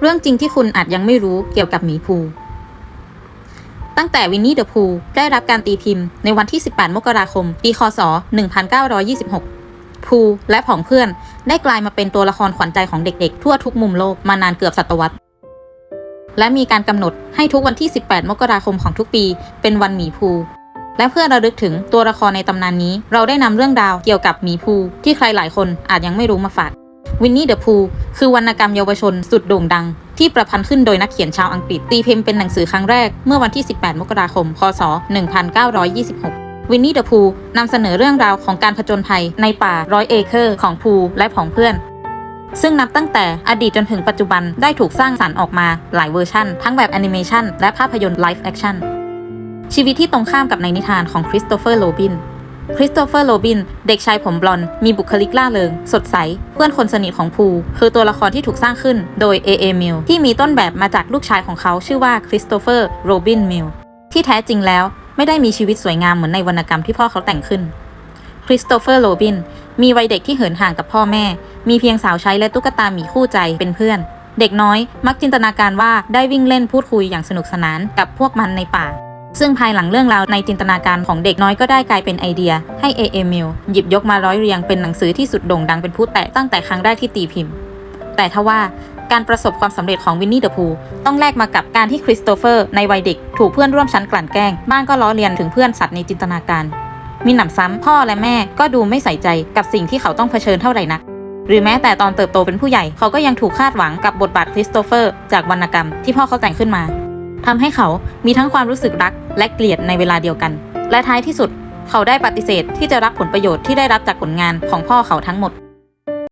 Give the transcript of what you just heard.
เรื่องจริงที่คุณอาจยังไม่รู้เกี่ยวกับหมีภู ตั้งแต่วินนี่เดอะพูได้รับการตีพิมพ์ในวันที่ 18 มกราคม ปี คศ 1926ภูและผองเพื่อนได้กลายมาเป็นตัวละครขวัญใจของเด็กๆ ทั่วทุกมุมโลกมานานเกือบศตวรรษ และมีการกำหนดให้ทุกวันที่ 18 มกราคมของทุกปี เป็นวันหมีภูและเพื่อระลึกถึงตัวละครในตำนานนี้ เราได้นำเรื่องราวเกี่ยวกับหมีภูที่ใครหลายคนอาจยังไม่รู้มาฝาก วินนี่เดอะพู คือวรรณกรรมเยาวชนสุดโด่งดัง ที่ประพันธ์ขึ้นโดยนักเขียนชาวอังกฤษ ตีพิมพ์เป็นหนังสือครั้งแรกเมื่อวันที่ 18 มกราคมคศ1926 วินนี่เดอะพูนำเสนอเรื่องราวของการผจญภัยในป่าร้อยเอเคอร์ของพูและผองเพื่อนซึ่งนับตั้งแต่อดีตจนถึงปัจจุบันได้ถูกสร้างสรรค์ออกมาหลายเวอร์ชันทั้งแบบแอนิเมชันและภาพยนตร์ไลฟ์แอคชั่นชีวิตที่ตรงข้ามกับในนิทานของคริสโตเฟอร์โรบิน คริสโตเฟอร์โรบิน เด็กชายผมบลอนด์มีบุคลิกล่าเริง สดใส เพื่อนคนสนิทของพูคือตัวละครที่ถูกสร้างขึ้นโดย A.A. Milne ที่มีต้นแบบมาจากลูกชายของเขาชื่อว่าคริสโตเฟอร์โรบินมิลที่แท้จริงแล้วไม่ได้มีชีวิตสวยงามเหมือนในวรรณกรรมที่พ่อเขาแต่งขึ้น คริสโตเฟอร์โรบิน มีวัยเด็กที่เหินห่างกับพ่อแม่ มีเพียงสาวใช้และตุ๊กตาหมีคู่ใจเป็นเพื่อน เด็กน้อยมักจินตนาการว่าได้วิ่งเล่นพูดคุยอย่างสนุกสนานกับพวกมันในป่า ซึ่งภายหลังเรื่องราวในจินตนาการของเด็กน้อยก็ได้กลายเป็นไอเดีย ให้ A.A. Milne หยิบยกมาร้อยเรียงเป็นหนังสือที่สุดโด่งดังเป็นผู้แตะตั้งแต่ครั้งแรกที่ตีพิมพ์ แต่ทว่าการประสบความสำเร็จของวินนี่เดอะพูต้องแลกมากับการที่คริสโตเฟอร์ในวัยเด็ก ถูกเพื่อนร่วมชั้นกลั่นแกล้ง บ้านก็ล้อเลียนถึงเพื่อนสัตว์ในจินตนาการ มีหนำซ้ำพ่อและแม่ก็ดูไม่ใส่ใจกับสิ่งที่เขาต้องเผชิญเท่าไหร่นัก หรือแม้แต่ตอนเติบโตเป็นผู้ใหญ่เขาก็ยังถูกคาดหวังกับบทบาทคริสโตเฟอร์ จากวรรณกรรมที่พ่อเขาแต่งขึ้นมา ทำให้เขามีทั้งความรู้สึกรักและเกลียดในเวลาเดียวกัน และท้ายที่สุด เขาได้ปฏิเสธที่จะรับผลประโยชน์ที่ได้รับจากผลงานของพ่อเขาทั้งหมด